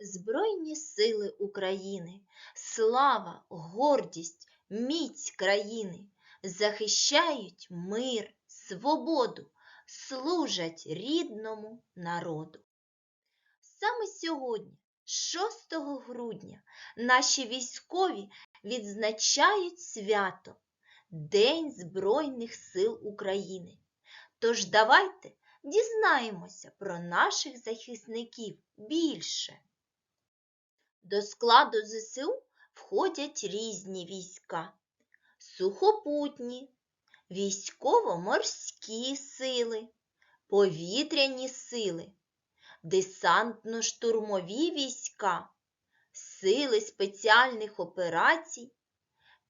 Збройні сили України, слава, гордість, міць країни захищають мир, свободу, служать рідному народу. Саме сьогодні, 6 грудня, наші військові відзначають свято День Збройних сил України. Тож давайте дізнаємося про наших захисників більше. До складу ЗСУ входять різні війська, сухопутні, військово-морські сили, повітряні сили, десантно-штурмові війська, сили спеціальних операцій,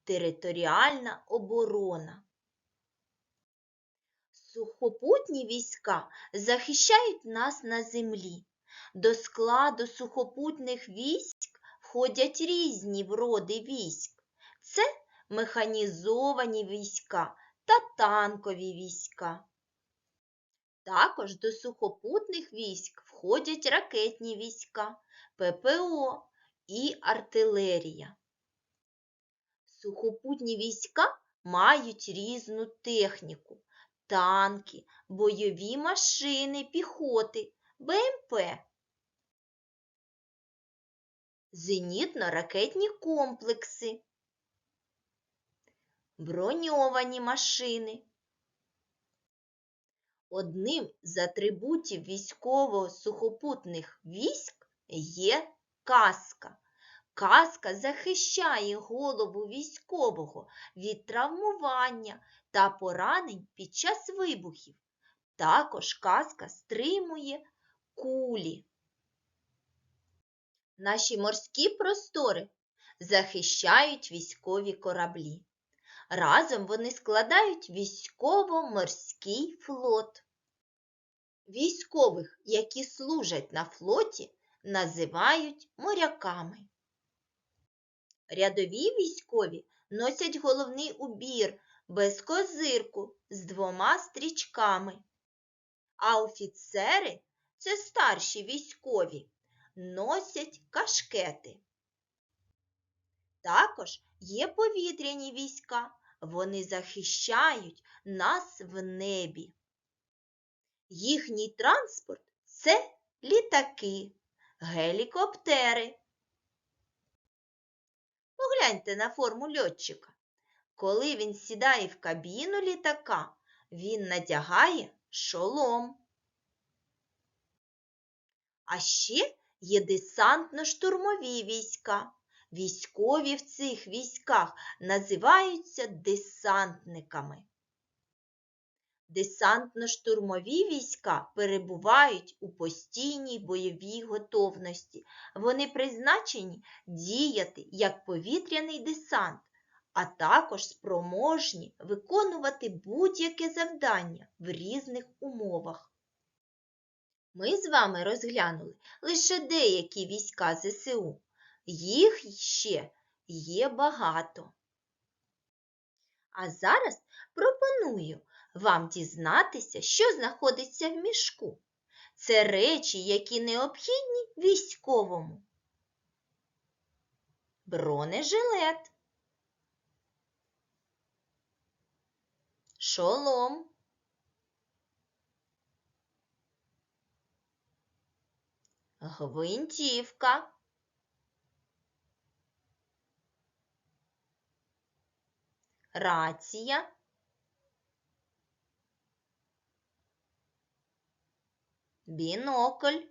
територіальна оборона. Сухопутні війська захищають нас на землі. До складу сухопутних військ входять різні вроди військ. Це механізовані війська та танкові війська. Також до сухопутних військ входять ракетні війська, ППО і артилерія. Сухопутні війська мають різну техніку, танки, бойові машини піхоти, БМП, зенітно-ракетні комплекси, броньовані машини. Одним з атрибутів військово-сухопутних військ є каска. Каска захищає голову військового від травмування та поранень під час вибухів. Також каска стримує кулі. Наші морські простори захищають військові кораблі. Разом вони складають військово-морський флот. Військових, які служать на флоті, називають моряками. Рядові військові носять головний убір без козирку з двома стрічками. А офіцери це старші військові, носять кашкети. Також є повітряні війська, вони захищають нас в небі. Їхній транспорт це літаки, гелікоптери. Погляньте на форму льотчика. Коли він сідає в кабіну літака, він надягає шолом. А ще є десантно-штурмові війська. Військові в цих військах називаються десантниками. Десантно-штурмові війська перебувають у постійній бойовій готовності. Вони призначені діяти як повітряний десант, а також спроможні виконувати будь-яке завдання в різних умовах. Ми з вами розглянули лише деякі війська ЗСУ. Їх ще є багато. А зараз пропоную вам дізнатися, що знаходиться в мішку. Це речі, які необхідні військовому. Бронежилет, шолом, гвинтівка, рація, бінокль,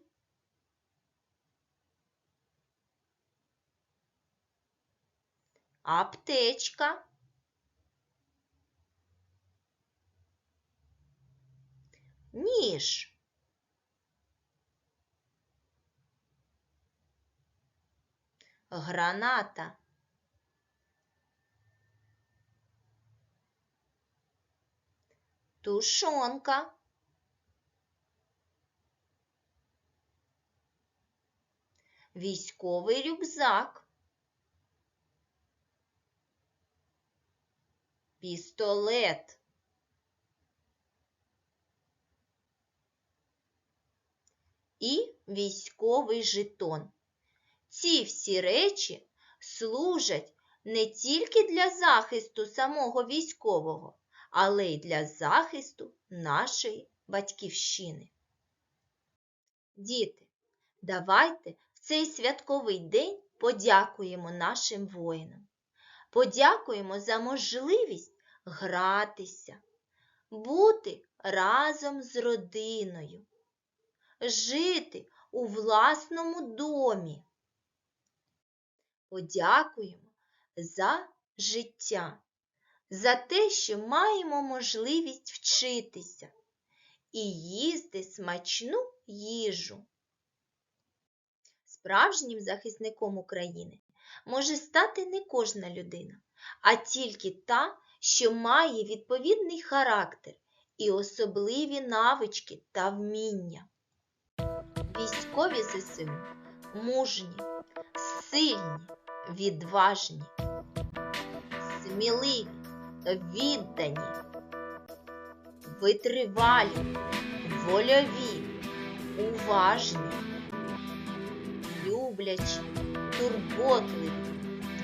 аптечка, ніж. Граната. Тушонка. Військовий рюкзак. Пістолет. І військовий жетон. Ці всі речі служать не тільки для захисту самого військового, але й для захисту нашої батьківщини. Діти, давайте в цей святковий день подякуємо нашим воїнам. Подякуємо за можливість гратися, бути разом з родиною, жити у власному домі. Подякуємо за життя, за те, що маємо можливість вчитися і їсти смачну їжу. Справжнім захисником України може стати не кожна людина, а тільки та, що має відповідний характер і особливі навички та вміння. Військові ЗСУ мужні, сильні, відважні, сміливі, віддані, витривалі, вольові, уважні, люблячі, турботливі,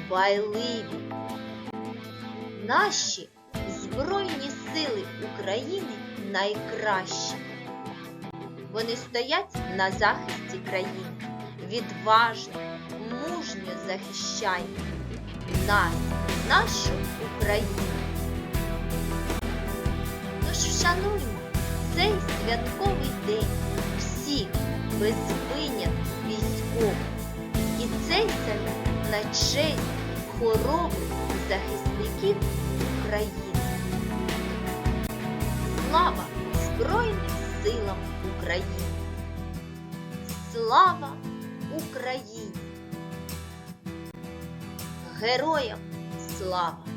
дбайливі. Наші Збройні сили України найкращі. Вони стоять на захисті країни, відважно, мужньо захищають нас, нашу Україну. Тож вшануймо цей святковий день всіх без винятку військових і цей салют на честь хоробрих захисників України. Слава Збройним силам України! Слава Україні! Героям слава!